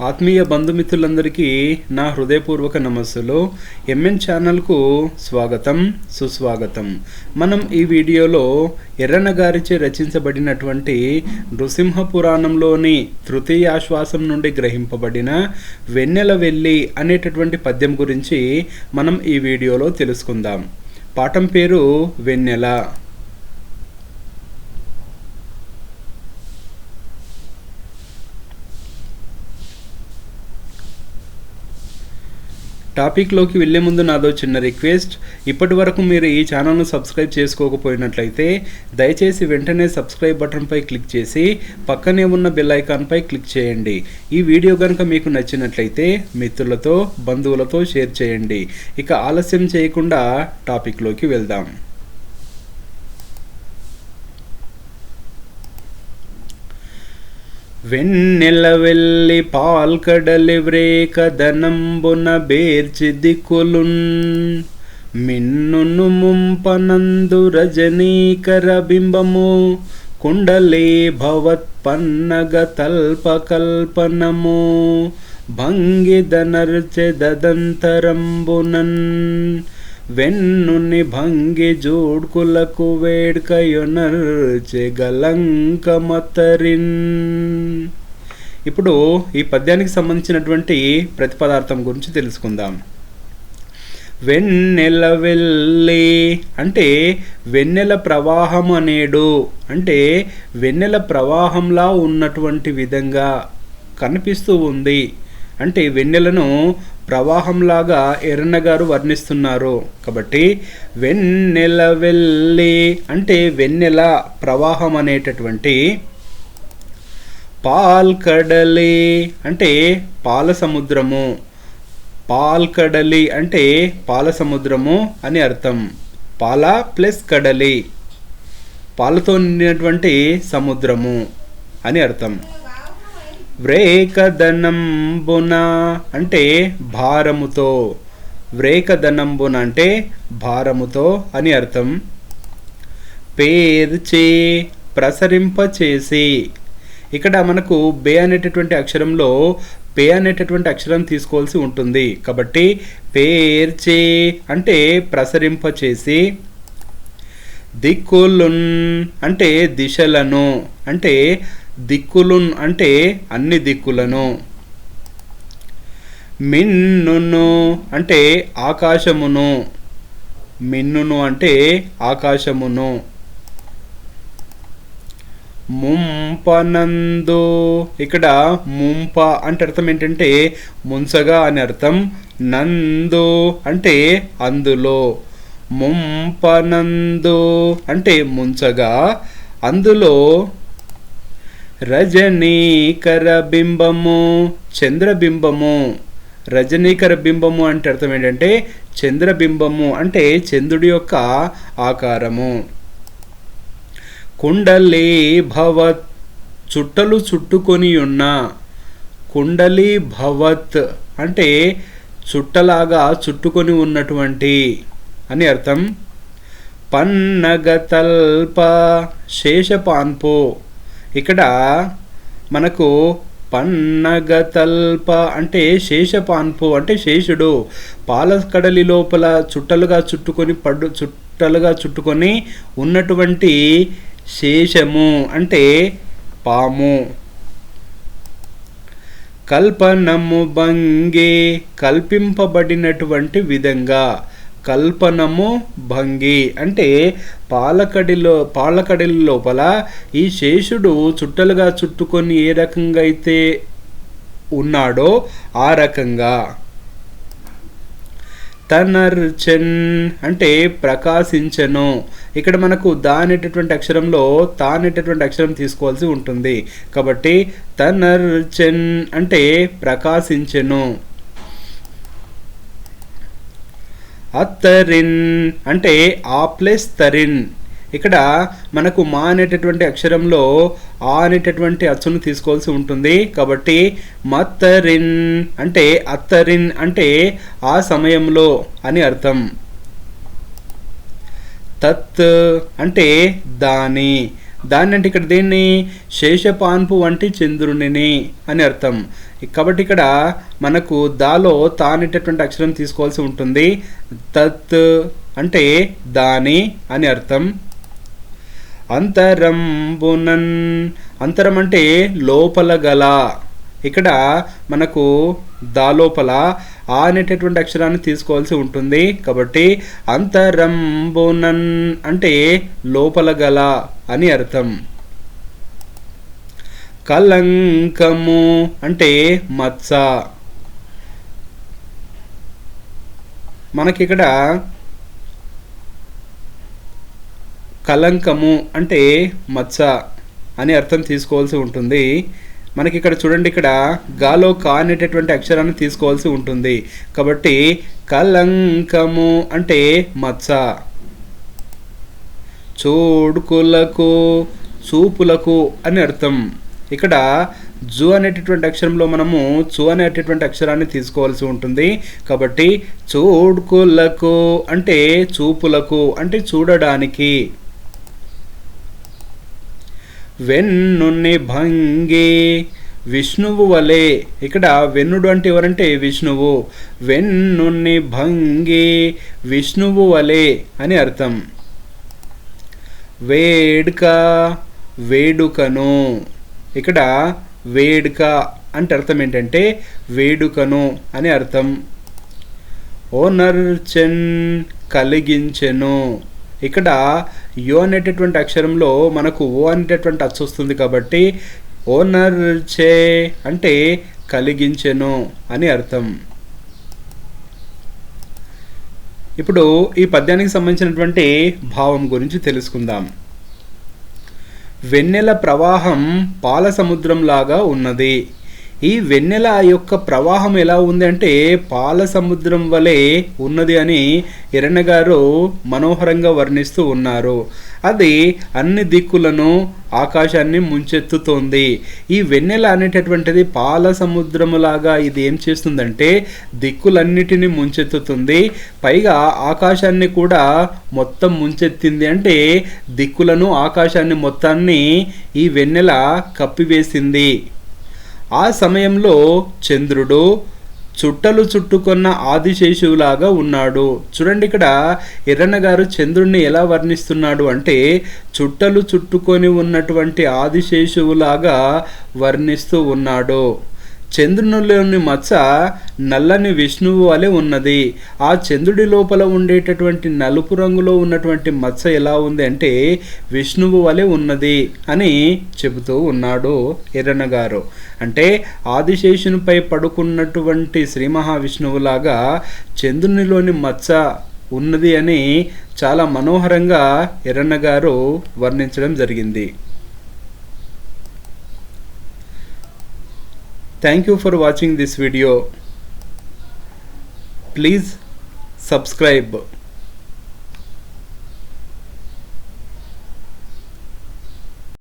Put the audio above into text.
ఆత్మీయ బంధుమిత్రులందరికీ నా హృదయపూర్వక నమస్సులు. ఎంఎన్ ఛానల్కు స్వాగతం సుస్వాగతం. మనం ఈ వీడియోలో ఎర్రన గారిచే రచించబడినటువంటి నృసింహ పురాణంలోని తృతీయాశ్వాసం నుండి గ్రహింపబడిన వెన్నెల వెళ్ళి అనేటటువంటి పద్యం గురించి మనం ఈ వీడియోలో తెలుసుకుందాం. పాఠం పేరు వెన్నెల. టాపిక్లోకి వెళ్ళే ముందు నాదో చిన్న రిక్వెస్ట్ ఇప్పటి వరకు మీరు ఈ ఛానల్ను సబ్స్క్రైబ్ చేసుకోకపోయినట్లయితే దయచేసి వెంటనే సబ్స్క్రైబ్ బటన్పై క్లిక్ చేసి పక్కనే ఉన్న బెల్ ఐకాన్పై క్లిక్ చేయండి. ఈ వీడియో కనుక మీకు నచ్చినట్లయితే మిత్రులతో బంధువులతో షేర్ చేయండి. ఇక ఆలస్యం చేయకుండా టాపిక్లోకి వెళ్దాం. వెన్నెల వెళ్ళి పాల్కడలి వ్రేక ధనంబున బేర్చి దిక్కులున్. మిన్నును ముంపనందు రజనీకర బింబము. కుండలే భవత్పన్నగ తల్పకల్పనము. భంగిదనర్చెదంతరంబునన్ వెన్నుని భంగి జోడ్కులకు వేడ్కయొనర్చె గలంకమతరిన్ ఇప్పుడు ఈ పద్యానికి సంబంధించినటువంటి ప్రతిపదార్థం గురించి తెలుసుకుందాం. వెన్నెల వెళ్ళి అంటే వెన్నెల ప్రవాహం అనేడు అంటే వెన్నెల ప్రవాహంలా ఉన్నటువంటి విధంగా కనిపిస్తూ ఉంది. అంటే వెన్నెలను ప్రవాహంలాగా ఎర్రన్న గారు వర్ణిస్తున్నారు. కాబట్టి వెన్నెల వెళ్ళి అంటే వెన్నెల ప్రవాహం అనేటటువంటి పాల్కడలి అంటే పాల సముద్రము. పాల్కడలి అంటే పాల సముద్రము అని అర్థం. పాల ప్లస్ కడలి. పాలతో నిండినటువంటి సముద్రము అని అర్థం. వ్రేకదనంబున అంటే భారముతో. వ్రేకదనంబున అంటే భారముతో అని అర్థం. పేర్చే ప్రసరింపచేసి. ఇక్కడ మనకు బే అనేటటువంటి అక్షరంలో పే అనేటటువంటి అక్షరం తీసుకోవాల్సి ఉంటుంది. కాబట్టి పేర్చే అంటే ప్రసరింపచేసి. దిక్కులున్ అంటే దిశలను అంటే దిక్కులున్ అంటే అన్ని దిక్కులను. మిన్నును అంటే ఆకాశమును. మిన్నును అంటే ఆకాశమును. ముంపనందు ఇక్కడ ముంప అంటే అర్థం ఏంటంటే ముంచగా అని అర్థం. నందు అంటే అందులో. ముంపనందు అంటే ముంచగా. అందులో రజనీకర బింబము చంద్రబింబము. రజనీకర బింబము అంటే అర్థం ఏంటంటే చంద్రబింబము అంటే చంద్రుడి యొక్క ఆకారము. కుండలి భవత్ చుట్టలు చుట్టుకొని ఉన్న. కుండలి భవత్ అంటే చుట్టలాగా చుట్టుకొని ఉన్నటువంటి అని అర్థం. పన్నగతల్ప శేషపాన్పు. ఇక్కడ మనకు పన్నగతల్ప అంటే శేషపాన్పు అంటే శేషుడు. పాలకడలి లోపల చుట్టలుగా చుట్టుకొని పడ్డు చుట్టలుగా చుట్టుకొని ఉన్నటువంటి శేషము అంటే పాము. కల్పనము భంగే కల్పింపబడినటువంటి విధంగా. కల్పనము భంగి. అంటే పాలకడిలో పాలకడిల లోపల ఈ శేషుడు చుట్టలుగా చుట్టుకొని ఏ రకంగా అయితే ఉన్నాడో ఆ రకంగా. తనర్చన్ అంటే ప్రకాశించను. ఇక్కడ మనకు దానేటటువంటి అక్షరంలో తానేటటువంటి అక్షరం తీసుకోవాల్సి ఉంటుంది. కాబట్టి తనర్చన్ అంటే ప్రకాశించెను. అత్తరిన్ అంటే ఆ ప్లస్ తరిన్. ఇక్కడ మనకు మా అనేటటువంటి అక్షరంలో ఆ అనేటటువంటి అచ్చును తీసుకోవాల్సి ఉంటుంది. కాబట్టి మత్తరిన్ అంటే అత్తరిన్ అంటే ఆ సమయంలో అని అర్థం. తత్ అంటే దాని. దాన్ని అంటే ఇక్కడ దేన్ని? శేషపాన్పు వంటి చంద్రునిని అని అర్థం. కాబట్టి ఇక్కడ మనకు దాలో తా అనేటటువంటి అక్షరం తీసుకోవాల్సి ఉంటుంది. తత్ అంటే దాని అని అర్థం. అంతరంబునన్. అంతరం అంటే లోపల గల. ఇక్కడ మనకు దా లోపల ఆ అనేటటువంటి అక్షరాన్ని తీసుకోవాల్సి ఉంటుంది. కాబట్టి అంతరంబునన్ అంటే లోపల గల అని అర్థం. కలంకము అంటే మత్స మనకిక్కడ కలంకము అంటే మచ్చ అని అర్థం తీసుకోవాల్సి ఉంటుంది. మనకి ఇక్కడ చూడండి ఇక్కడ గాలో కా అనేటటువంటి అక్షరాన్ని తీసుకోవాల్సి ఉంటుంది. కాబట్టి కలంకము అంటే మచ్చ. చూడుకులకు చూపులకు అని అర్థం. ఇక్కడ జు అనేటటువంటి అక్షరంలో మనము చు అనేటటువంటి అక్షరాన్ని తీసుకోవాల్సి ఉంటుంది. కాబట్టి చూడుకులకు అంటే చూపులకు అంటే చూడడానికి. వెన్నుని భంగి విష్ణువు వలె ఇక్కడ వెన్నుడు అంటే ఎవరంటే విష్ణువు. వెన్నుని భంగి విష్ణువు వలె అని అర్థం. వేడుక వేడుకను. ఇక్కడ వేడుక అంటే అర్థం ఏంటంటే వేడుకను అని అర్థం. ఓనర్చెన్ కలిగించెను. ఇక్కడ యో అనేటటువంటి అక్షరంలో మనకు ఓ అనేటటువంటి అచ్చు వస్తుంది కాబట్టి ఓనర్ చే అంటే కలిగించెను అని అర్థం. ఇప్పుడు ఈ పద్యానికి సంబంధించినటువంటి భావం గురించి తెలుసుకుందాం. వెన్నెల ప్రవాహం పాల సముద్రంలాగా ఉన్నది. ఈ వెన్నెల యొక్క ప్రవాహం ఎలా ఉంది అంటే పాల సముద్రం వలె ఉన్నది అని ఎర్రన్న గారు మనోహరంగా వర్ణిస్తూ ఉన్నారు. అది అన్ని దిక్కులను ఆకాశాన్ని ముంచెత్తుతోంది. ఈ వెన్నెల అనేటటువంటిది పాల సముద్రములాగా ఇది ఏం చేస్తుందంటే దిక్కులన్నిటిని ముంచెత్తుతుంది. పైగా ఆకాశాన్ని కూడా మొత్తం ముంచెత్తింది అంటే దిక్కులను ఆకాశాన్ని మొత్తాన్ని ఈ వెన్నెల కప్పివేసింది. ఆ సమయంలో చంద్రుడు చుట్టలు చుట్టుకున్న ఆదిశేషువులాగా ఉన్నాడు. చూడండి ఇక్కడ ఎర్రన్న గారు చంద్రుణ్ణి ఎలా వర్ణిస్తున్నాడు అంటే చుట్టలు చుట్టుకొని ఉన్నటువంటి ఆదిశేషువులాగా వర్ణిస్తూ ఉన్నాడు. చంద్రునిలోని మచ్చ నల్లని విష్ణువు వలె ఉన్నది. ఆ చంద్రుడి లోపల ఉండేటటువంటి నలుపు రంగులో ఉన్నటువంటి మచ్చ ఎలా ఉంది అంటే విష్ణువు వలె ఉన్నది అని చెబుతూ ఉన్నాడు ఎర్రన్న గారు. అంటే ఆదిశేషునిపై పడుకున్నటువంటి శ్రీ మహావిష్ణువులాగా చంద్రునిలోని మచ్చ ఉన్నది అని చాలా మనోహరంగా ఎర్రన్న గారు వర్ణించడం జరిగింది. Thank you for watching this video. Please subscribe.